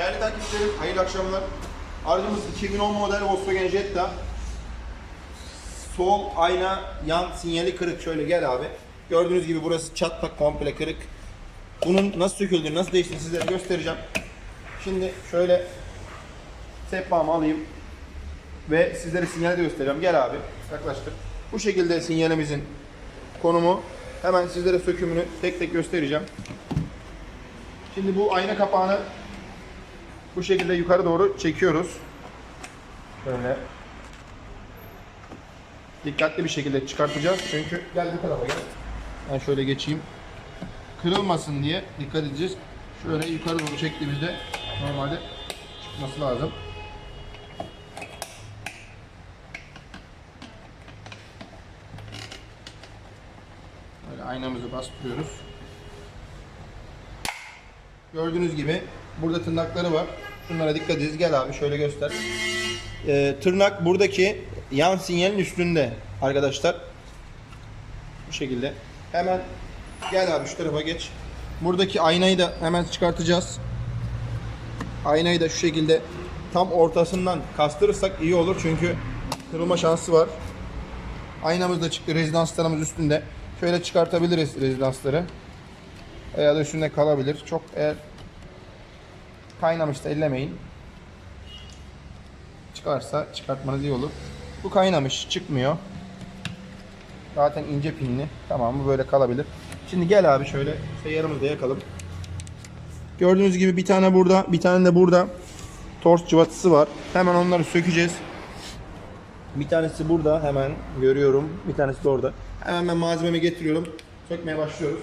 Değerli takipçilerim, hayırlı akşamlar. Aracımız 2010 model Volkswagen Jetta. Sol ayna yan sinyali kırık. Şöyle gel abi. Gördüğünüz gibi burası çatlak komple kırık. Bunun nasıl söküldüğünü, nasıl değiştiğini sizlere göstereceğim. Şimdi şöyle sehpamı alayım ve sizlere sinyali de göstereceğim. Gel abi, yaklaştır. Bu şekilde sinyalimizin konumu. Hemen sizlere sökümünü tek tek göstereceğim. Şimdi bu ayna kapağını bu şekilde yukarı doğru çekiyoruz. Böyle. Dikkatli bir şekilde çıkartacağız. Çünkü gel bu tarafa gel. Ben şöyle geçeyim. Kırılmasın diye dikkat edeceğiz. Şöyle yukarı doğru çektiğimizde normalde çıkması lazım. Böyle aynamızı bastırıyoruz. Gördüğünüz gibi burada tırnakları var. Şunlara dikkat ediniz. Gel abi şöyle göster. Ee, tırnak buradaki yan sinyalin üstünde arkadaşlar. Bu şekilde. Hemen gel abi şu tarafa geç. Buradaki aynayı da hemen çıkartacağız. Aynayı da şu şekilde tam ortasından kastırırsak iyi olur çünkü kırılma şansı var. Aynamız da çıktı. Rezidanslarımız üstünde. Şöyle çıkartabiliriz rezidansları. Ya da üstünde kalabilir. Çok eğer kaynamışsa ellemeyin. Çıkarsa çıkartmanız iyi olur. Bu kaynamış çıkmıyor. Zaten ince pinli. Tamam bu böyle kalabilir. Şimdi gel abi şöyle seyyarımızı yakalım. Gördüğünüz gibi bir tane burada, bir tane de burada tors cıvatısı var. Hemen onları sökeceğiz. Bir tanesi burada hemen görüyorum. Bir tanesi de orada. Hemen ben malzememi getiriyorum. Sökmeye başlıyoruz.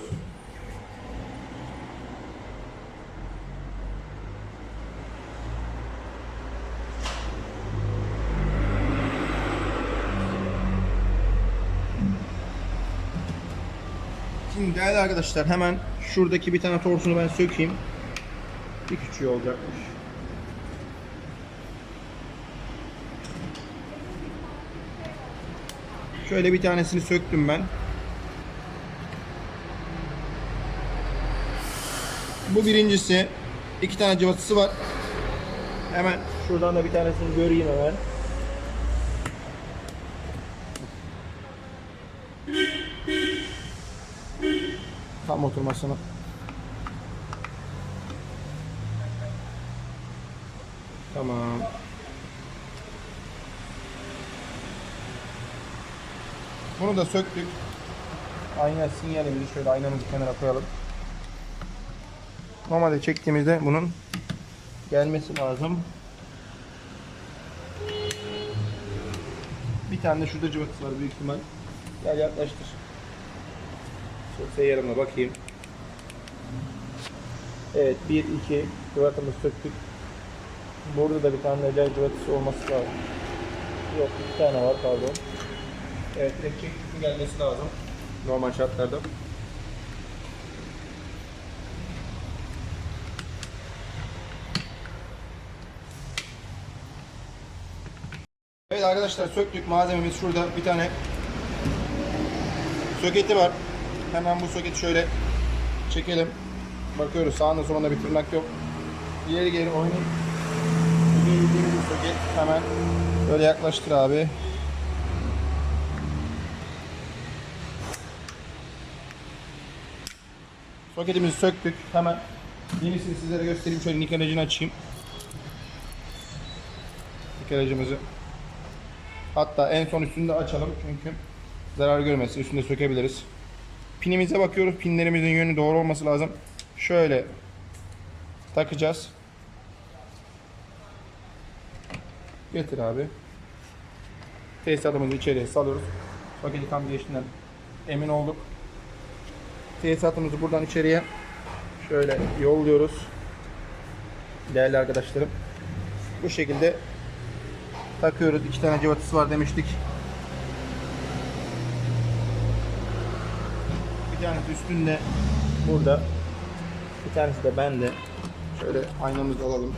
Şimdi değerli arkadaşlar hemen şuradaki bir tane torsunu ben sökeyim. Bir küçüğü olacakmış. Şöyle bir tanesini söktüm ben. Bu birincisi. iki tane cıvatısı var. Hemen şuradan da bir tanesini göreyim hemen. Tam oturmasını. Tamam. Bunu da söktük. Ayna sinyalimizi şöyle aynamızı kenara koyalım. Normalde çektiğimizde bunun gelmesi lazım. Bir tane de şurada cıvatası var büyük ihtimal. Gel yaklaştır. Şöyle seyyarımla bakayım. Evet 1 2 cıvatamızı söktük. Burada da bir tane de cıvatası olması lazım. Yok bir tane var pardon. Evet direkt çektikli gelmesi lazım. Normal şartlarda. Evet arkadaşlar söktük malzememiz şurada bir tane soketi var. Hemen bu soketi şöyle çekelim. Bakıyoruz sağında solunda bir tırnak yok. İleri geri oynayın. Bir soket hemen böyle yaklaştır abi. Soketimizi söktük. Hemen yenisini sizlere göstereyim. Şöyle nikelajını açayım. Nikelajımızı. Hatta en son üstünde açalım çünkü zarar görmesin. Üstünde sökebiliriz. Pinimize bakıyoruz. Pinlerimizin yönü doğru olması lazım. Şöyle takacağız. Getir abi. Tesisatımızı içeriye salıyoruz. Soketi tam geçtiğinden emin olduk. Tesisatımızı buradan içeriye şöyle yolluyoruz. Değerli arkadaşlarım. Bu şekilde takıyoruz. İki tane cıvatası var demiştik. Bir tanesi üstünde burada. Bir tanesi de bende. Şöyle aynamızı alalım.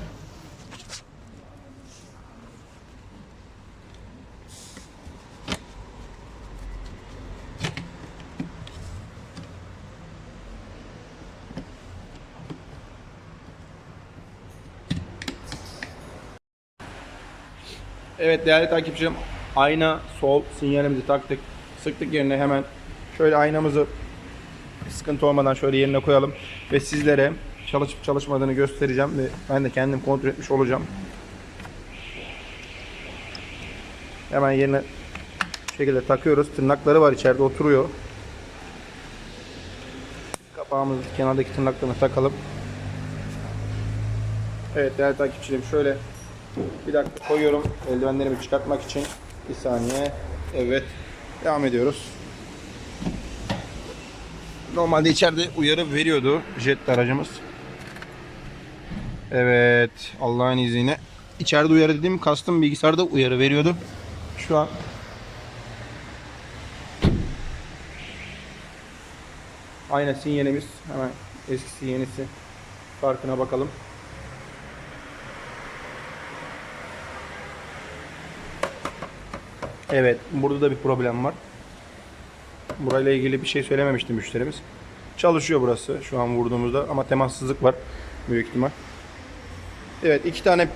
Evet değerli takipçilerim ayna sol sinyalimizi taktık. Sıktık yerine hemen şöyle aynamızı sıkıntı olmadan şöyle yerine koyalım ve sizlere çalışıp çalışmadığını göstereceğim ve ben de kendim kontrol etmiş olacağım. Hemen yerine şekilde takıyoruz. Tırnakları var içeride oturuyor. Kapağımızı kenardaki tırnaklarını takalım. Evet değerli takipçilerim şöyle bir dakika koyuyorum eldivenlerimi çıkartmak için. Bir saniye. Evet. Devam ediyoruz. Normalde içeride uyarı veriyordu jet aracımız. Evet. Allah'ın izniyle. İçeride uyarı dediğim kastım bilgisayarda uyarı veriyordu. Şu an Aynen sinyalimiz hemen eskisi yenisi farkına bakalım. Evet, burada da bir problem var. Burayla ilgili bir şey söylememişti müşterimiz. Çalışıyor burası şu an vurduğumuzda ama temassızlık var büyük ihtimal. Evet, iki tane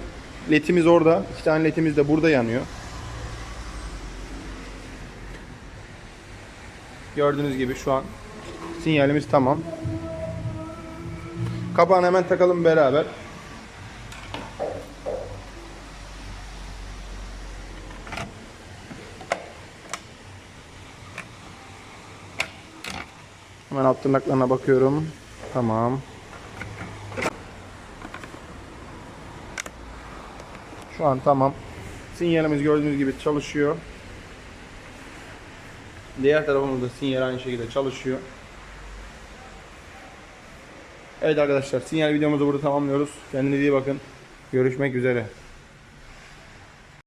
ledimiz orada, iki tane ledimiz de burada yanıyor. Gördüğünüz gibi şu an sinyalimiz tamam. Kapağını hemen takalım beraber. Hemen alt tırnaklarına bakıyorum. Tamam. Şu an tamam. Sinyalimiz gördüğünüz gibi çalışıyor. Diğer tarafımızda sinyal aynı şekilde çalışıyor. Evet arkadaşlar sinyal videomuzu burada tamamlıyoruz. Kendinize iyi bakın. Görüşmek üzere.